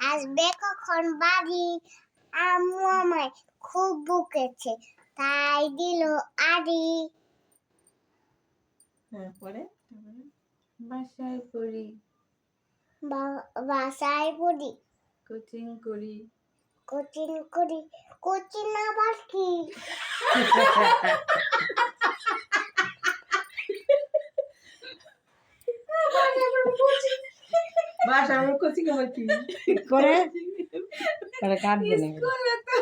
আসবে কখন বাড়ি আম্মু আমায় খুব বুকেছে তাই দিল আড়ি। হ্যাঁ পরে বাসায় পড়ি। বাসায় পড়ি। কোচিং করি। কোচিং করি কোচিং আবার কি? বাসা আমার কোচিং আমার কি পরে? পরে কাটবে না স্কুলে তো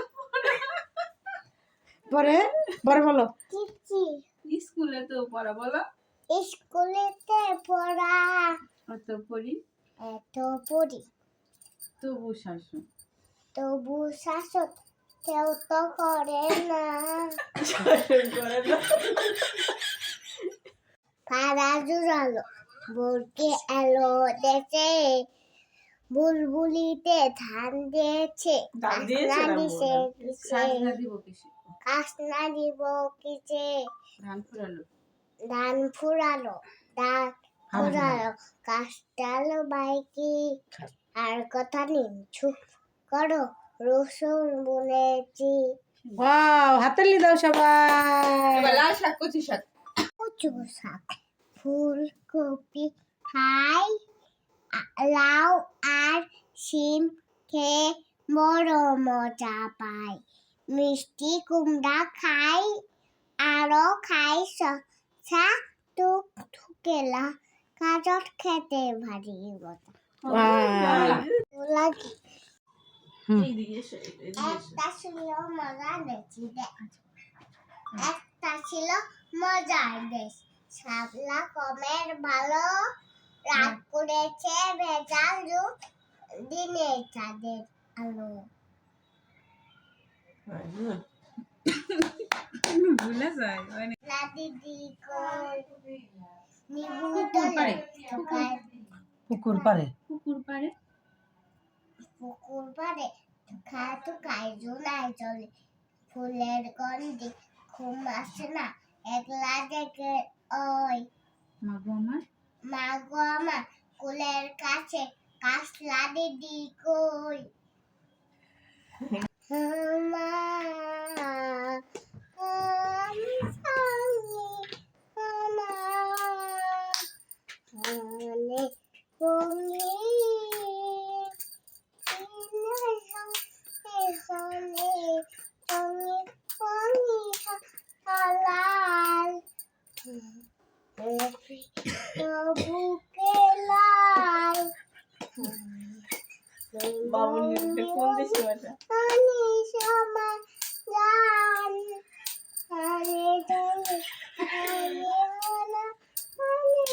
পরে? পরে বলো। স্কুলে তো পড়া বলো। স্কুলেতে পড়া। অত পড়ি? এত পড়ি। তবু শাসন। তবু শাসক কেউ তো করে না। শাসন করে না। পাড়া জুড়ালো। বুরকে এলো দেশে বুলবুলিতে ধান দিয়েছে। কাসনা দিছে দিব কিসে? কাসনা দিব কিসে? ধান ফুরালো। ধান ফুরালো ধান ফুরালো। কাস্টালো বাইকি আর কথা নিন চুপ করো রসুন বুনেছি। ওয়াও হাতালি দাও সবাই। লাল শাক কচি শাক। কচু শাক ফুলকপি খাই। লাউ আর শিম খেয়ে বড় মজা পাই। মিষ্টি কুমড়া খাই আরও খাই শসা গাজর খেতে ভারী মজা। একটা ছিল মজার বেশি একটা ছিল মজার দেশ শাপলা কমের ভালো রাত করেছে ভেজাল যুগ দিনে চাঁদের আলো। ভুলে যায় পুকুর পাড়ে। ঠোকায় পুকুর পারে পুকুর পুকুর পাড়ে ঠোকায় ঠোকায় চলে ফুলের গন্ধে ঘুম আসে না একলা দেখে ওই মাগো আমার? মা গো আমার কুলের কাছে কাশলা দিদি কই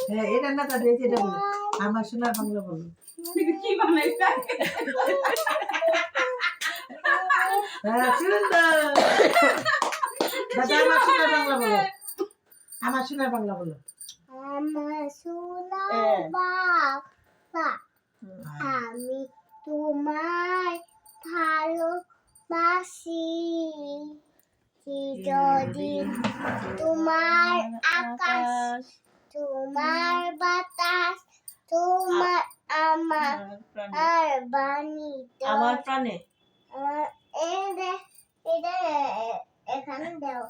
হ্যাঁ এটা না যে এটা বলো। আমার সোনার বাংলা বলো। কি বানাইছে হ্যাঁ সুন্দর। দাদা, আমার সোনার বাংলা বলো। আমার সোনার বাংলা বলো। আমার সোনা হ্যাঁ। বাবা আমি তোমায় ভালোবাসি চিরদিন তোমার আকাশ তোমার বাতাস তোমার আমার আর বাণী আমার প্রাণে এখানে দেও